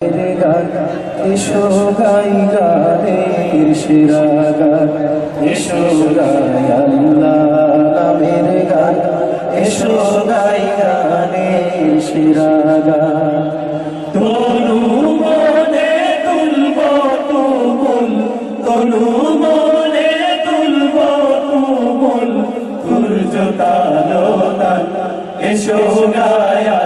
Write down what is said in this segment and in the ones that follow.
গান এসো গাই গানের সেরা গান এসো গাই আল্লাহ নামের গান এসো গাই গানের সেরা গান। তনু মনে তুলব তুমুল তনু মনে তুলব তুমুল, সূর্য তালো তাল এসো গান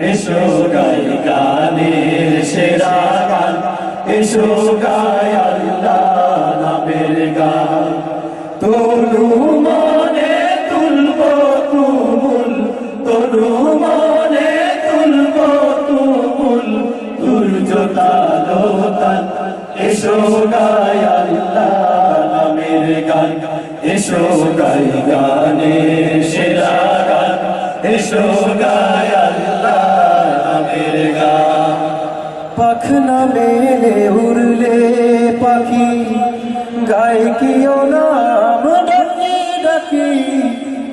এসো গাই গানের সেরা গান, এসো গাই আল্লাহ নামের গান। তনু মনে তুলব তুমুল তনু মনে তুলব তুমুল সূর্য তালো তাল এসো গাই আল্লাহ নামের গান, এসো গাই গানের সেরা গান, এসো আল্লাহ নামের গান পাখনা মেলে উড়লে পাখি গায় কিও নাম ডাকি ডাকি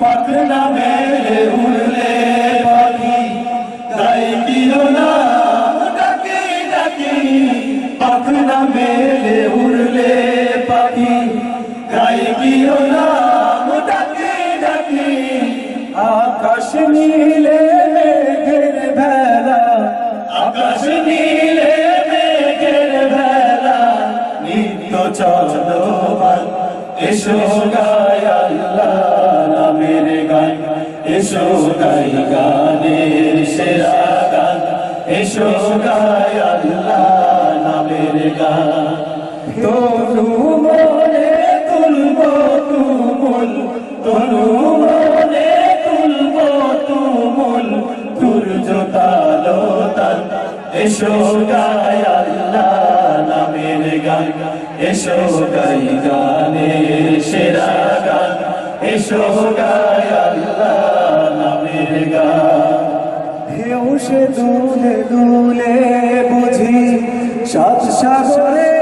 পাখনা মেলে উড়লে পাখি গায় কিও নাম ডাকি ডাকি পাখনা মেলে উড়লে পাখি গায় কিও নাম ডাকি ডাকি আকাশ নীলে নিত্য চলমান এসো গায় আল্লাহ নামের গান। এসো গাই গানের সেরা গান। এসো গায় আল্লাহ নামের গান। তনু মনে তুলব তুমুল, তনু মনে তুলব তুমুল সূর্য তালো তাল এসো গায় গান এসো গাই গানের সেরা গান এসো গায় আল্লাহ নামের গান। ঢেউ সে দুলে দুলে বুঝি সাত সাগরে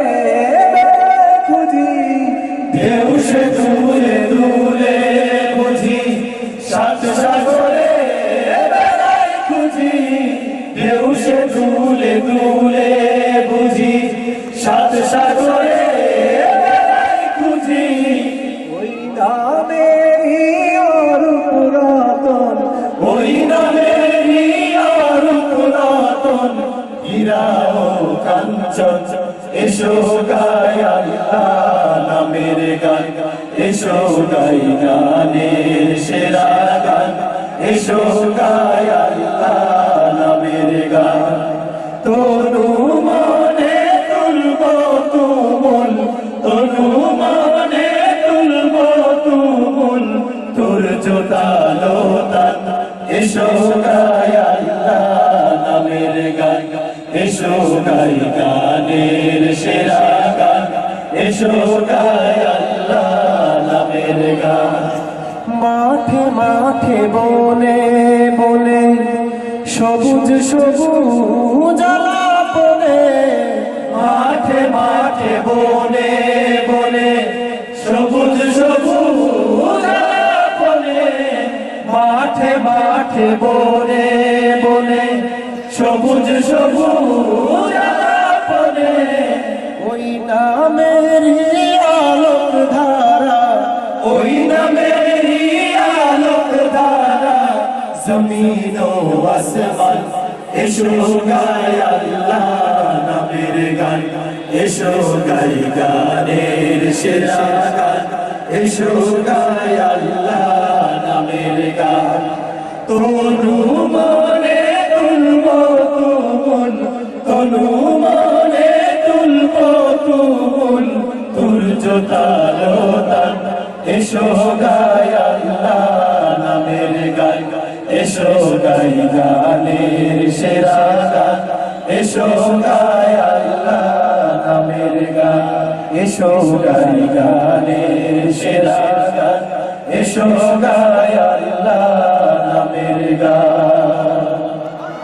খুঁজি ঢেউ সে দুলে দুলে বুঝি সাত সাগরে খুঁজি। ঢেউ সে দুলে দুলে কাঞ্চন এসো গায় আল্লাহ নামের গান এসো গাই গানের সেরা গান এসো গায় মাঠে মাঠে বনে বনে, সবুজ সবুজ আলাপনে, মাঠে মাঠে বনে বনে, সবুজ সবুজ আলাপনে, মাঠে মাঠে বনে সবুজ সবুজ ওই নামেরই আলোক ধারা ওই নামেরই আলোক ধারা জমিন ও আসমান। এসো গায় আল্লাহ নামের গান। এসো গাই গানের সেরা গান। এসো গায় আল্লাহ নামের গান। তনু তালো তাল এসো গায় আল্লাহ নামের গান, এসো গাই গানের সেরা গান, এসো গায় আল্লাহ নামের গান, এসো গাই গানের সেরা গান, এসো গায় আল্লাহ নামের গান।